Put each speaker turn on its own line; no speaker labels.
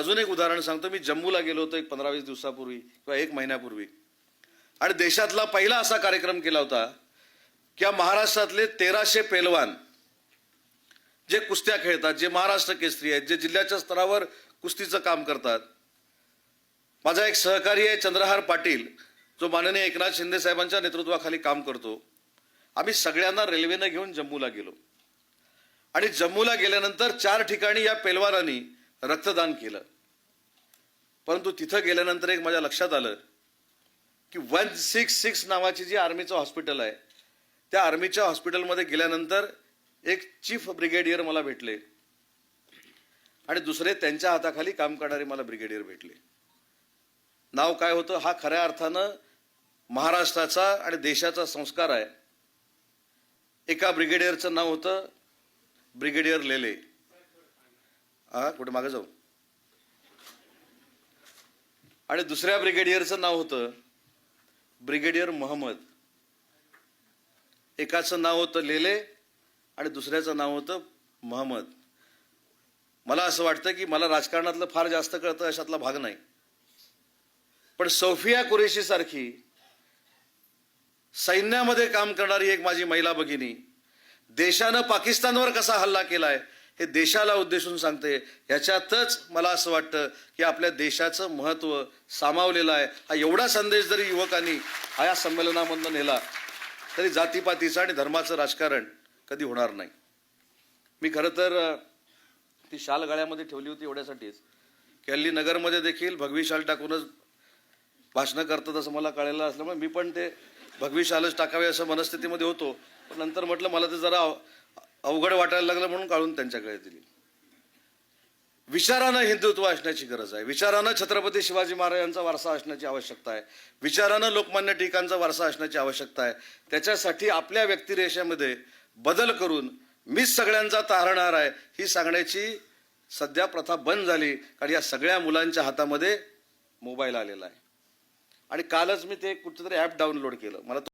अजून एक उदाहरण सांगतो. मी जम्मूला गेलो होतो एक पंधरा वीस दिवसापूर्वी किंवा एक महिन्यापूर्वी. आणि देशातला पहिला असा कार्यक्रम केला होता की महाराष्ट्रातले तेराशे पेलवान जे कुस्त्या खेळतात जे महाराष्ट्र केसरी आहेत जे जिल्ह्याच्या स्तरावर कुस्तीचं काम करतात. माझा एक सहकारी आहे चंद्रहार पाटील जो माननीय एकनाथ शिंदे साहेबांच्या नेतृत्वाखाली काम करतो. आम्ही सगळ्यांना रेल्वेनं घेऊन जम्मूला गेलो. आणि जम्मूला गेल्यानंतर चार ठिकाणी या पेलवानांनी रक्तदान केलं. परंतु तिथं गेल्यानंतर एक माझ्या लक्षात आलं की वन सिक्स सिक्स नावाची जी आर्मीचं हॉस्पिटल आहे त्या आर्मीच्या हॉस्पिटलमध्ये गेल्यानंतर एक चीफ ब्रिगेडियर मला भेटले आणि दुसरे त्यांच्या हाताखाली काम करणारे मला ब्रिगेडियर भेटले. नाव काय होतं? हा खऱ्या अर्थानं महाराष्ट्राचा आणि देशाचा संस्कार आहे. एका ब्रिगेडियरचं नाव होतं ब्रिगेडियर लेले. हा कुठे मागे जाऊ. आणि दुसऱ्या ब्रिगेडियरचं नाव होतं ब्रिगेडियर मोहम्मद. एकाचं नाव होतं लेले आणि दुसऱ्याचं नाव होतं मोहम्मद. मला असं वाटतं की मला राजकारणातलं फार जास्त कळतं अशातला भाग नाही. पण सौफिया कुरेशी सारखी सैन्यामध्ये काम करणारी एक माझी महिला भगिनी देशानं पाकिस्तानवर कसा हल्ला केलाय हे देशाला उद्देशून सांगते. ह्याच्यातच मला असं वाटतं की आपल्या देशाचं महत्त्व सामावलेलं आहे. हा एवढा संदेश जरी युवकांनी हा या संमेलनामधनं नेला तरी जातीपातीचं आणि धर्माचं राजकारण कधी होणार नाही. मी खरं तर ती शाल गळ्यामध्ये ठेवली होती एवढ्यासाठीच. की हल्ली नगरमध्ये देखील भगवी शाल टाकूनच भाषणं करतात असं मला कळलेलं असल्यामुळे मी पण ते भगवी शालच टाकावे असं मनस्थितीमध्ये होतो. पण नंतर म्हटलं मला ते जरा अवघड वाटायला लागलं म्हणून काढून त्यांच्याकडे दिली. विचारानं हिंदुत्व असण्याची गरज आहे. विचारानं छत्रपती शिवाजी महाराजांचा वारसा असण्याची आवश्यकता आहे. विचारानं लोकमान्य टिकांचा वारसा असण्याची आवश्यकता आहे. त्याच्यासाठी आपल्या व्यक्तिरेषेमध्ये बदल करून मीच सगळ्यांचा तारणार आहे ही सांगण्याची सध्या प्रथा बंद झाली. कारण या सगळ्या मुलांच्या हातामध्ये मोबाईल आलेला आहे. आणि कालच मी ते कुठचं तरी ॲप डाउनलोड केलं. मला